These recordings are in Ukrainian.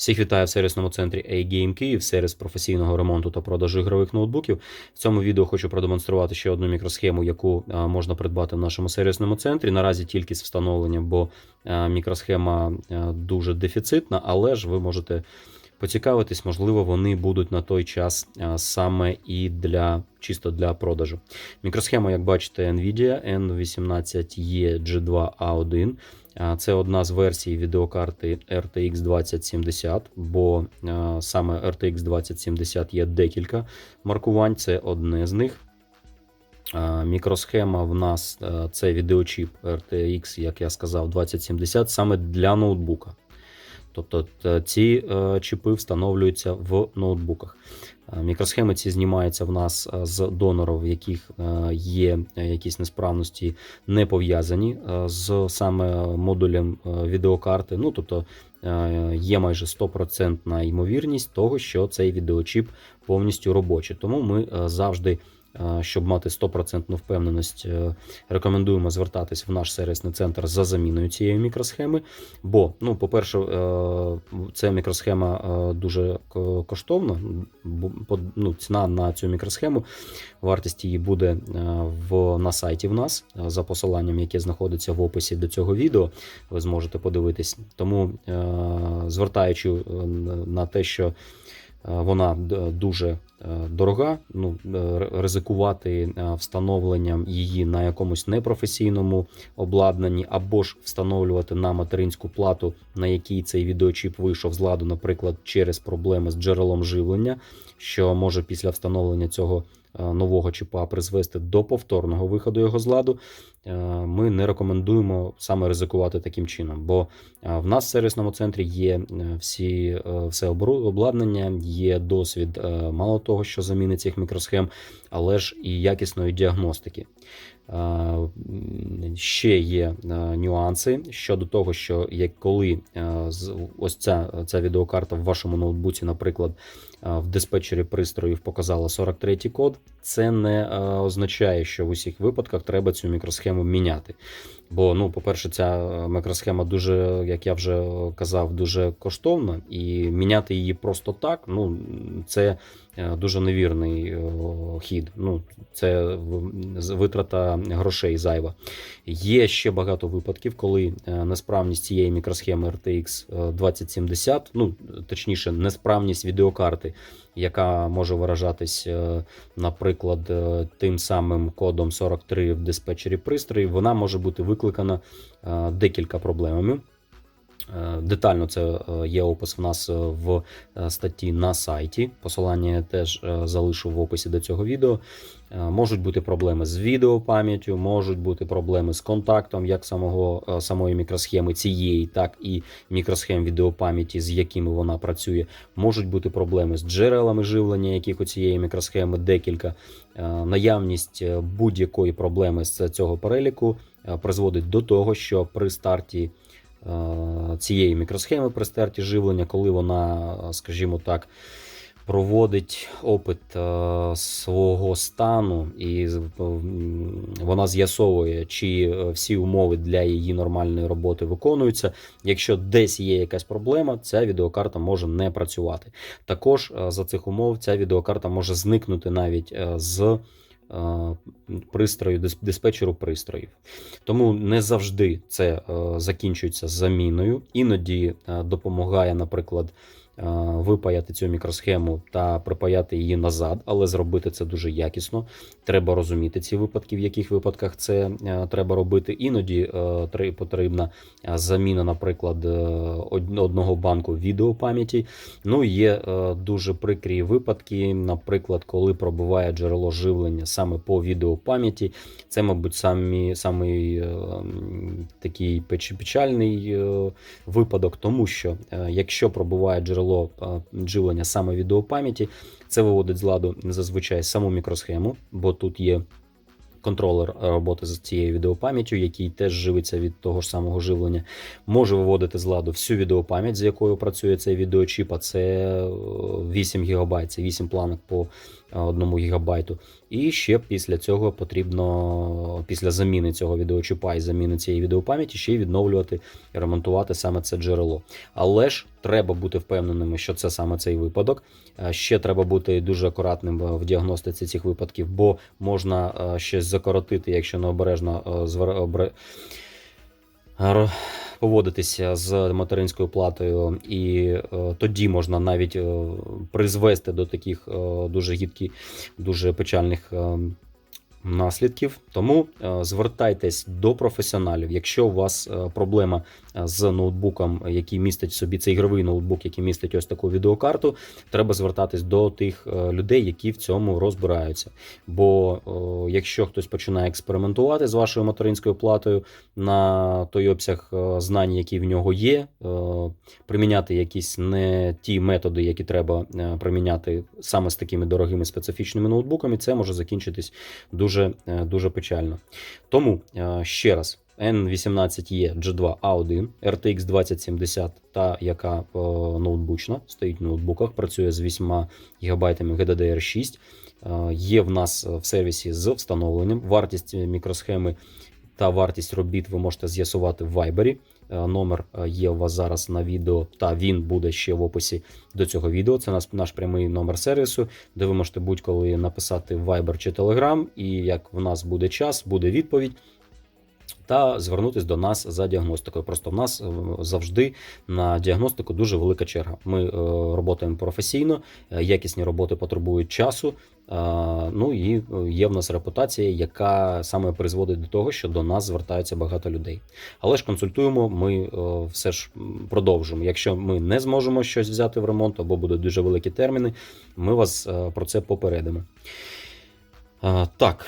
Всіх вітаю в сервісному центрі A-Game Київ, сервіс професійного ремонту та продажу ігрових ноутбуків. В цьому відео хочу продемонструвати ще одну мікросхему, яку а, можна придбати в нашому сервісному центрі. Наразі тільки з встановленням, бо а, мікросхема а, дуже дефіцитна, але ж ви можете поцікавитись, можливо, вони будуть на той час саме і для чисто для продажу. Мікросхема, як бачите, Nvidia N18E G2A1. Це одна з версій відеокарти RTX 2070, бо саме RTX 2070 є декілька маркувань, це одне з них. Мікросхема в нас це відеочіп RTX, як я сказав, 2070 саме для ноутбука. Тобто ці е, чіпи встановлюються в ноутбуках. Е, Мікросхеми ці знімаються в нас е, з донорів, в яких е, є е, якісь несправності, не пов'язані е, з саме модулем е, відеокарти. Ну тобто е, є майже 100% ймовірність того, що цей відеочіп повністю робочий. Тому ми е, завжди. Щоб мати 100% впевненість, е, рекомендуємо звертатись в наш сервісний центр за заміною цієї мікросхеми. Бо, ну, по-перше, е, ця мікросхема е, дуже коштовна. Ну, ціна на цю мікросхему, вартість її буде в, на сайті в нас за посиланням, яке знаходиться в описі до цього відео. Ви зможете подивитись. Тому, звертаючи на те, що вона дуже е, дорога. Ну, е, ризикувати е, встановленням її на якомусь непрофесійному обладнанні, або ж встановлювати на материнську плату, на якій цей відеочіп вийшов з ладу, наприклад, через проблеми з джерелом живлення, що може після встановлення цього е, нового чіпа призвести до повторного виходу його з ладу. Е, Ми не рекомендуємо саме ризикувати таким чином, бо е, в нас в сервісному центрі є е, всі е, все обладнання, є досвід е, мало того, що заміни цих мікросхем, але ж і якісної діагностики. Е, Ще є е, нюанси щодо того, що як коли е, ось ця, ця відеокарта в вашому ноутбуці, наприклад, е, в диспетчері пристроїв показала 43 код, це не е, означає, що в усіх випадках треба цю мікросхему міняти. Бо, ну, по-перше, ця е, мікросхема дуже, як я вже казав, дуже коштовна, і міняти її просто так, ну це е, дуже невірний хід. Ну, це витрата грошей зайва. Є ще багато випадків, коли несправність цієї мікросхеми RTX е, 2070, ну точніше, несправність відеокарти, яка може виражатись, е, наприклад, е, тим самим кодом 43 в диспетчері пристроїв, вона може бути викликана е, декілька проблемами. Е, Детально це е, є опис в нас е, в статті на сайті. Посилання я теж залишу в описі до цього відео. Можуть бути проблеми з відеопам'яттю, можуть бути проблеми з контактом як самого, самої мікросхеми цієї, так і мікросхем відеопам'яті, з якими вона працює. Можуть бути проблеми з джерелами живлення, яких у цієї мікросхеми декілька. Наявність будь-якої проблеми з цього переліку призводить до того, що при старті цієї мікросхеми, при старті живлення, коли вона, е, скажімо так, проводить опит е, свого стану, і вона з'ясовує, чи е, всі умови для її нормальної роботи виконуються. Якщо десь є якась проблема, ця відеокарта може не працювати. Також е, за цих умов ця відеокарта може зникнути навіть е, з е, пристрою, дис- диспетчеру пристроїв. Тому не завжди це е, закінчується заміною. Іноді е, допомагає, наприклад, е, випаяти цю мікросхему та припаяти її назад, але зробити це дуже якісно. Треба розуміти ці випадки, в яких випадках це е, треба робити. Іноді е, потрібна е, заміна, наприклад, е, одного банку відеопам'яті. Ну, є е, дуже прикрі випадки, наприклад, коли пробуває джерело живлення саме по відеопам'яті. Це, мабуть, самі, самий е, такий печ- печальний е, випадок, тому що е, якщо пробуває джерело е, живлення саме відеопам'яті, це виводить з ладу зазвичай саму мікросхему, бо тут є контролер роботи з цією відеопам'яттю, який теж живиться від того ж самого живлення, може виводити з ладу всю відеопам'ять, з якою працює цей відеочіп, а це е, 8 ГБ, це 8 планок по 1 гігабайту. І ще після цього потрібно, після заміни цього відеочіпа і заміни цієї відеопам'яті, ще й відновлювати і ремонтувати саме це джерело. Але ж треба бути впевненими, що це саме цей випадок. Е, Ще треба бути дуже акуратним е, в діагностиці цих випадків, бо можна е, щось закоротити, якщо необережно звер- поводитися з материнською платою, і тоді можна навіть призвести до таких дуже гідких, дуже печальних. Наслідків тому е, звертайтесь до професіоналів. Якщо у вас е, проблема е, з ноутбуком, який містить собі цей ігровий ноутбук, який містить ось таку відеокарту, треба звертатись до тих людей, які в цьому розбираються. Бо якщо хтось починає експериментувати з вашою материнською платою на той обсяг знань, які в нього є, приміняти якісь не ті методи, які треба приміняти саме з такими дорогими специфічними ноутбуками, це може закінчитись дуже, е, дуже печально. Тому е, ще раз. N18E G2 A1, RTX 2070, та яка е, ноутбучна, стоїть в ноутбуках, працює з 8 ГБ GDDR6. Е, Є в нас в сервісі з встановленням. Вартість мікросхеми та вартість робіт ви можете з'ясувати в Viber. Е, Номер е, є у вас зараз на відео, та він буде ще в описі до цього відео. Це наш, наш прямий номер сервісу, де ви можете будь-коли написати Viber чи Telegram, і як в нас буде час, буде відповідь. Та звернутися до нас за діагностикою. Просто в нас е, завжди на діагностику дуже велика черга. Ми е, роботаємо професійно, е, якісні роботи потребують часу. Ну і е, є в нас репутація, яка саме призводить до того, що до нас звертаються багато людей. Але ж консультуємо, ми все ж продовжимо. Якщо ми не зможемо щось взяти в ремонт або будуть дуже великі терміни, ми вас про це попередимо. Так,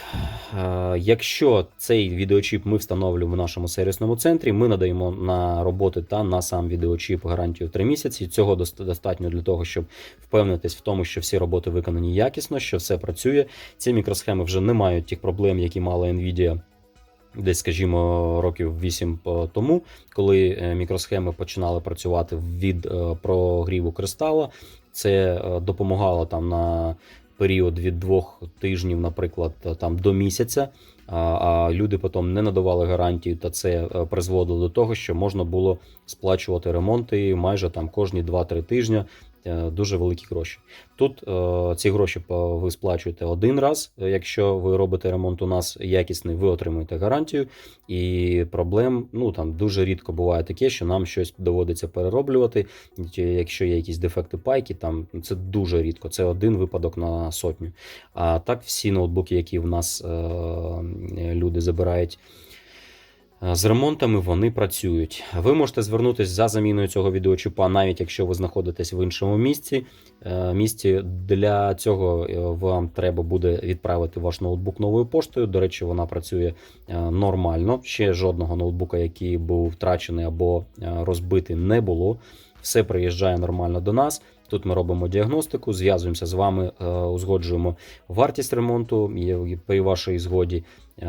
якщо цей відеочіп ми встановлюємо в нашому сервісному центрі, ми надаємо на роботи та на сам відеочіп гарантію 3 місяці. Цього достатньо для того, щоб впевнитись в тому, що всі роботи виконані якісно, що все працює. Ці мікросхеми вже не мають тих проблем, які мала Nvidia десь, скажімо, років 8 тому, коли е, мікросхеми починали працювати від е, прогріву кристала. Це е, допомагало там на період від двох тижнів, наприклад, там до місяця. А, а люди потім не надавали гарантію, та це е, призводило до того, що можна було сплачувати ремонти майже там кожні 2-3 тижні. Е, Дуже великі гроші. Тут е, ці гроші ви сплачуєте один раз. е, Якщо ви робите ремонт у нас якісний, ви отримуєте гарантію. І проблем ну там дуже рідко буває таке, що нам щось доводиться перероблювати. Якщо є якісь дефекти пайки, там це дуже рідко. Це один випадок на сотню. А так, всі ноутбуки, які в нас люди забирають. Е, З ремонтами вони працюють. Ви можете звернутися за заміною цього відеочіпа, навіть якщо ви знаходитесь в іншому місці. Е, Місці для цього е, вам треба буде відправити ваш ноутбук новою поштою. До речі, вона працює нормально. Ще жодного ноутбука, який був втрачений або розбитий, не було. Все приїжджає нормально до нас. Тут ми робимо діагностику, зв'язуємося з вами, е, узгоджуємо вартість ремонту. При вашій згоді е,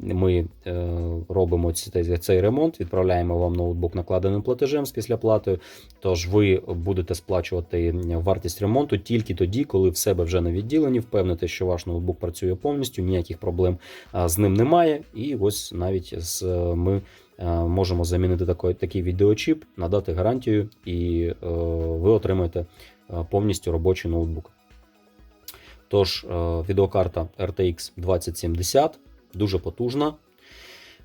ми е, робимо цей ремонт, відправляємо вам ноутбук накладеним платежем з післяплатою. Тож ви будете сплачувати вартість ремонту тільки тоді, коли в себе вже на відділенні впевните, що ваш ноутбук працює повністю, ніяких проблем з ним немає. І ось навіть з ми можемо замінити такий, такий відеочіп, надати гарантію, і е, ви отримаєте е, повністю робочий ноутбук. Тож, е, відеокарта RTX 2070 дуже потужна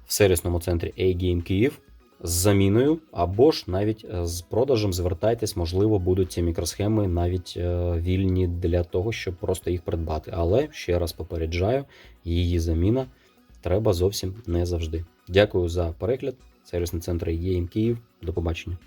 в сервісному центрі A-Game Київ з заміною, або ж навіть е, з продажем звертайтесь, можливо, будуть ці мікросхеми навіть е, вільні для того, щоб просто їх придбати. Але ще раз попереджаю, її заміна треба зовсім не завжди. Дякую за перегляд. Сервісний центр ЄМ Київ. До побачення.